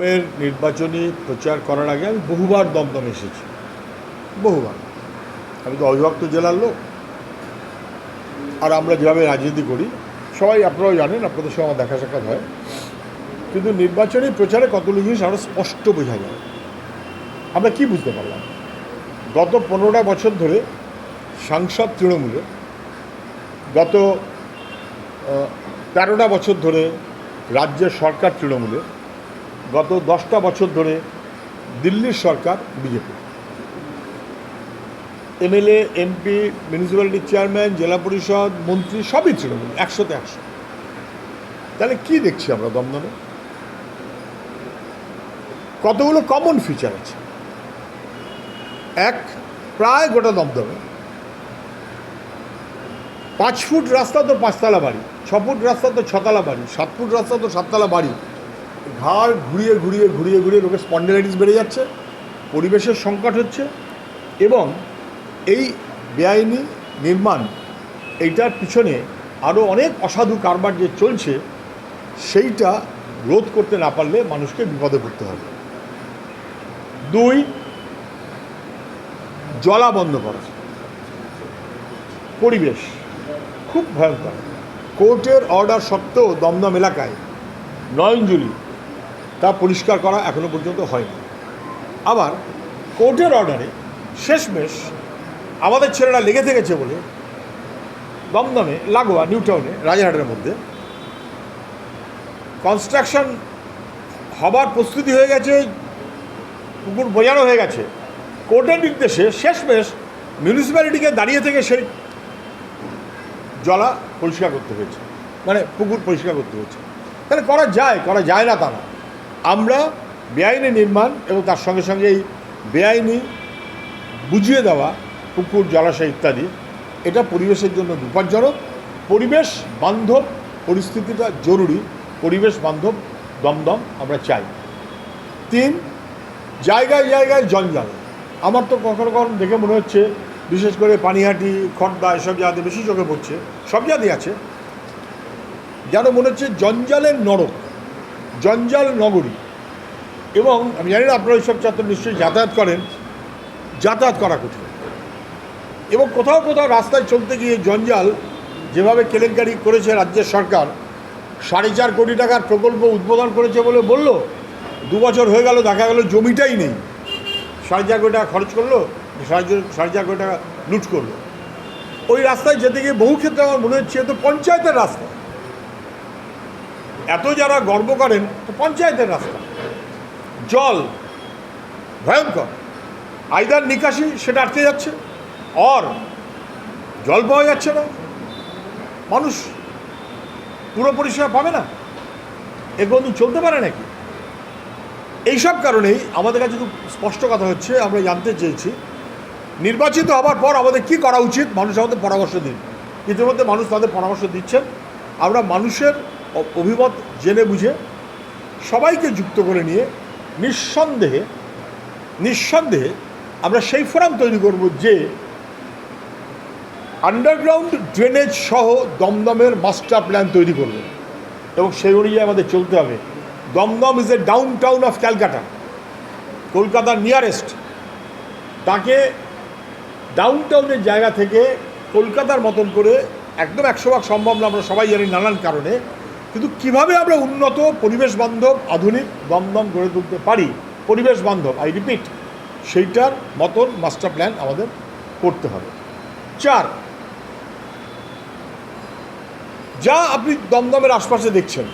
দমদমের নির্বাচনী প্রচার করার আগে আমি বহুবার দমদম এসেছি। বহুবার। আমি তো অবিভক্ত জেলার লোক। আর আমরা যেভাবে রাজনীতি করি, সবাই আপনারাও জানেন, আপনাদের সঙ্গে আমার দেখা সাক্ষাৎ হয়। কিন্তু নির্বাচনী প্রচারে কতগুলো জিনিস আরও স্পষ্ট বোঝা যায়। আমরা কি বুঝতে পারলাম? গত পনেরোটা বছর ধরে সাংসদ তৃণমূলে গত তেরোটা বছর ধরে রাজ্যের সরকার তৃণমূলে গত দশটা বছর ধরে দিল্লির সরকার বিজেপি। এমএলএ, এমপি মিউনিসিপ্যালিটির চেয়ারম্যান, জেলা পরিষদ, মন্ত্রী, সবই তৃণমূল, একশোতে একশো। তাহলে কি দেখছি আমরা দমদমে? কতগুলো কমন ফিচার আছে। এক, প্রায় গোটা দমদমে। পাঁচ ফুট রাস্তা তো পাঁচতলা বাড়ি, ছ ফুট রাস্তা তো ছতলা বাড়ি, সাত ফুট রাস্তা তো সাততলা বাড়ি। ঘাড় ঘুরিয়ে ঘুরিয়ে ঘুরিয়ে ঘুরিয়ে লোকের স্পন্ডেলাইটিস বেড়ে যাচ্ছে, পরিবেশের সংকট হচ্ছে এবং এই বেআইনি নির্মাণ, এইটার পিছনে আরও অনেক অসাধু কারবার যে চলছে, সেইটা রোধ করতে না পারলে মানুষকে বিপদে পড়তে হবে। দুই জলা বন্ধ করা। পরিবেশ খুব ভয়ঙ্কর। কোর্টের অর্ডার সত্ত্বেও দমদম এলাকায় নয়নজুলি তা পরিষ্কার করা এখনও পর্যন্ত হয়নি। আবার কোর্টের অর্ডারে শেষমেশ আমাদের ছেলেরা লেগে থেকেছে বলে দমদমে, লাগোয়া নিউ টাউনে রাজারহাটের মধ্যে কনস্ট্রাকশন হবার প্রস্তুতি হয়ে গেছে, পুকুর বোঝানো হয়ে গেছে। কোর্টের নির্দেশে শেষমেশ মিউনিসিপ্যালিটিকে দাঁড়িয়ে থেকে সেই জলা পরিষ্কার করতে হয়েছে। মানে পুকুর পরিষ্কার করতে হয়েছে। তাহলে করা যায় করা যায় না তা না। আমরা বেআইনি নির্মাণ এবং তার সঙ্গে সঙ্গে এই বেআইনি বুঝিয়ে দেওয়া, পুকুর, জলাশয় ইত্যাদি, এটা পরিবেশের জন্য বিপজ্জনক। পরিবেশ বান্ধব, পরিস্থিতিটা জরুরি। পরিবেশ বান্ধব, দমদম আমরা চাই। তিন, জায়গায় জায়গায় জঞ্জাল। আমার তো কখনো কখনো দেখে মনে হচ্ছে, বিশেষ করে পানিহাটি খড়দা এসব জায়গাতে বেশি চোখে পড়ছে। সব জায়গাতেই আছে। যেন মনে হচ্ছে জঞ্জালের নরক। জঞ্জাল নগরী। এবং আমি জানি না আপনারা এইসব ছাত্র নিশ্চয়ই যাতায়াত করেন, যাতায়াত করা কঠিন। এবং কোথাও কোথাও রাস্তায় চলতে গিয়ে জঞ্জাল যেভাবে কেলেঙ্কারি করেছে রাজ্যের সরকার, সাড়ে চার কোটি টাকার প্রকল্প উদ্বোধন করেছে বলে বলল, দু বছর হয়ে গেল, দেখা গেল জমিটাই নেই। সাড়ে চার কোটি টাকা খরচ করল, সাড়ে সাড়ে চার কোটি টাকা লুট করল। ওই রাস্তায় যেতে গিয়ে বহু ক্ষেত্রে আমার মনে হচ্ছে তো পঞ্চায়েতের রাস্তা। এত যারা গর্ব করেন, তো পঞ্চায়েতের রাস্তা। জল, ভয়ঙ্কর। আইদার নিকাশি, সেটা আটকে যাচ্ছে। অর, জল পাওয়া যাচ্ছে না। মানুষ পুরো পরিষেবা পাবে না। এ কোনদিন চলতে পারে নাকি? এইসব কারণেই আমাদের কাছে স্পষ্ট কথা হচ্ছে, আমরা জানতে চেয়েছি। নির্বাচিত হবার পর আমাদের কি করা উচিত? মানুষ আমাদের পরামর্শ দিন। ইতিমধ্যে মানুষ তাদের পরামর্শ দিচ্ছেন। আমরা মানুষের অভিমত জেনে বুঝে সবাইকে যুক্ত করে নিয়ে নিঃসন্দেহে নিঃসন্দেহে আমরা সেই ফোরাম তৈরি করব যে আন্ডারগ্রাউন্ড ড্রেনেজ সহ দমদমের মাস্টার প্ল্যান তৈরি করবে। এবং সেই অনুযায়ী আমাদের চলতে হবে। Dumdum is a downtown of Calcutta কলকাতার নিয়ারেস্ট তাকে ডাউন টাউনের জায়গা থেকে কলকাতার মতন করে একদম একশো ভাগ সম্ভব না, আমরা সবাই জানি নানান কারণে। কিন্তু কীভাবে আমরা উন্নত পরিবেশ বান্ধব, আধুনিক দমদম গড়ে তুলতে পারি পরিবেশ বান্ধব? আই রিপিট সেইটার মতন মাস্টার প্ল্যান আমাদের করতে হবে। চার, যা আপনি দমদমের আশপাশে দেখছেন,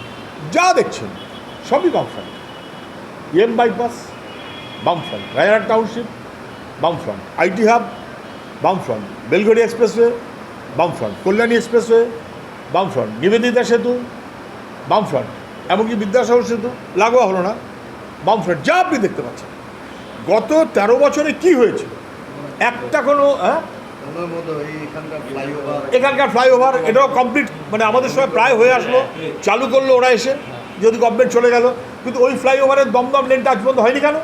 যা দেখছেন, সবই বামফ্রন্ট। এম বাইপাস বামফ্রন্ট। রায়হাট টাউনশিপ বামফ্রন্ট। আইটি হাব বামফ্রন্ট। বেলগড়ি এক্সপ্রেসওয়ে বামফ্রন্ট। কল্যাণী এক্সপ্রেসওয়ে বামফ্রন্ট। নিবেদিতা সেতু বামফ্রন্ট। এমনকি বিদ্যাসাগর সেতু লাগোয়া হলো না। বামফ্রন্ট যা আপনি দেখতে পাচ্ছেন। গত তেরো বছরে কি হয়েছে একটা কোনো হ্যাঁ? এখানকার ফ্লাইওভার, এটাও কমপ্লিট মানে আমাদের সময় প্রায় হয়ে আসলো। চালু করল ওরা এসে যদি গভর্নমেন্ট চলে গেল। কিন্তু ওই ফ্লাইওভারের দমদম লেনটা আজ পর্যন্ত হয়নি কেন?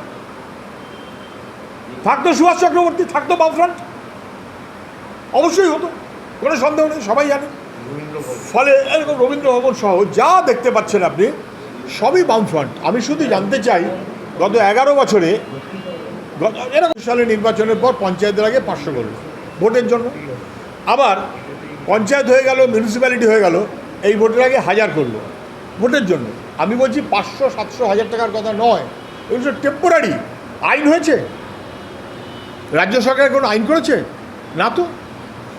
থাকতো সুভাষ চক্রবর্তী, থাকতো বামফ্রন্ট। অবশ্যই হতো, কোনো সন্দেহ নেই, সবাই জানে। ফলে এরকম রবীন্দ্র ভবন সহ যা দেখতে পাচ্ছেন আপনি, সবই বামফ্রন্ট। আমি শুধু জানতে চাই, গত এগারো বছরে, গত এরকম সালে নির্বাচনের পর পঞ্চায়েতের আগে পাঁচশো করল ভোটের জন্য। আবার পঞ্চায়েত হয়ে গেল মিউনিসিপ্যালিটি হয়ে গেল, এই ভোটের আগে হাজার করল, ভোটের জন্য। আমি বলছি পাঁচশো, সাতশো, হাজার টাকার কথা নয় এগুলো টেম্পোরারি আইন হয়েছে? রাজ্য সরকার কোনো আইন করেছে? না তো।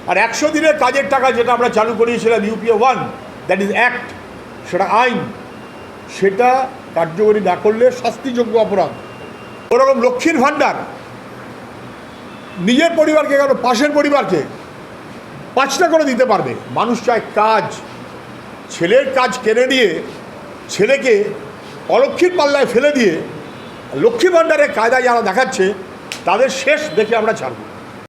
আর একশো দিনের কাজের টাকা যেটা আমরা চালু করিয়েছিলাম UPA one that is act সেটা আইন, সেটা কার্যকরী না করলে শাস্তিযোগ্য অপরাধ। ওরকম লক্ষ্মীর ভাণ্ডার, নিজের পরিবারকে কেন পাশের পরিবারকে পাঁচটা করে দিতে পারবে? মানুষ চায় কাজ। ছেলের কাজ কেড়ে নিয়ে ছেলেকে অলক্ষীর পাল্লায় ফেলে দিয়ে লক্ষ্মী ভাণ্ডারের কায়দা যারা দেখাচ্ছে, তাদের শেষ দেখে আমরা ছাড়ব।